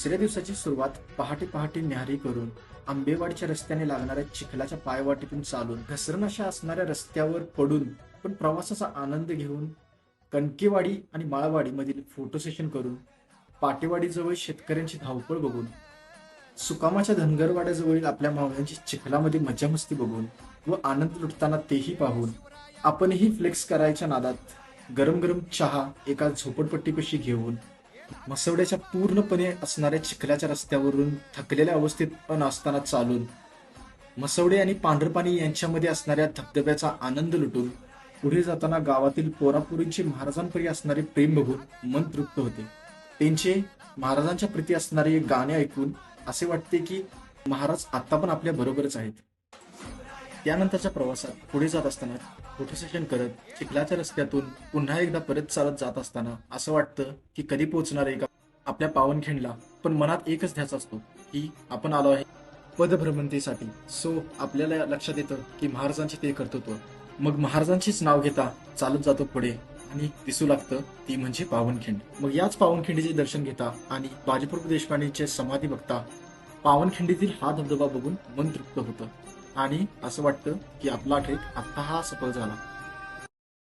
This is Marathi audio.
दुसऱ्या दिवसाची सुरुवात पहाटे पहाटे न्याहारी करून आंबेवाडीच्या रस्त्याने लागणाऱ्या चिखलाच्या पायवाटेतून चालून घसरण अशा असणाऱ्या रस्त्यावर पडून पण प्रवासाचा आनंद घेऊन कणकेवाडी आणि माळवाडीमधील फोटो सेशन करून पाटेवाडीजवळ शेतकऱ्यांची धावपळ बघून सुकामाच्या धनगरवाड्याजवळील आपल्या मावळ्यांची चिखलामध्ये मजा मस्ती बघून व आनंद लुटताना तेही पाहून आपणही फ्लेक्स करायच्या नादात गरम गरम चहा एका झोपडपट्टीपाशी घेऊन मसवड्याच्या पूर्णपणे असणाऱ्या चिखलाच्या रस्त्यावरून थकलेल्या अवस्थेत पण असताना चालून मसवडे आणि पांढरपाणी यांच्यामध्ये असणाऱ्या धबधब्याचा आनंद लुटून पुढे जाताना गावातील पोरापुरींचे महाराजांपरी असणारे प्रेम बघून मन तृप्त होते. त्यांचे महाराजांच्या प्रती असणारे गाणे ऐकून असे वाटते की महाराज आता पण आपल्या बरोबरच आहेत. त्यानंतरच्या प्रवासात पुढे जात असताना फोटो सेशन करत चिखलाच्या रस्त्यातून पुन्हा एकदा परत चालत जात असताना असं वाटतं की कधी पोहोचणार आहे का? आपल्या पावनखिंडला पण मनात एकच ध्यास असतो की आपण आलो आहे पदभ्रमंतीसाठी. सो आपल्याला लक्षात येतं की महाराजांचे ते कर्तृत्व. मग महाराजांचीच नाव घेता चालत जातो पुढे आणि दिसू लागतं ती म्हणजे पावनखिंड. मग याच पावनखिंडीचे दर्शन घेता आणि बाजीप्रभू देशपांडेचे समाधी बघता पावनखिंडीतील हा धबधबा बघून मन तृप्त होतं. आणि असं वाटतं की आपला ट्रेक आत्ता हा सफल झाला.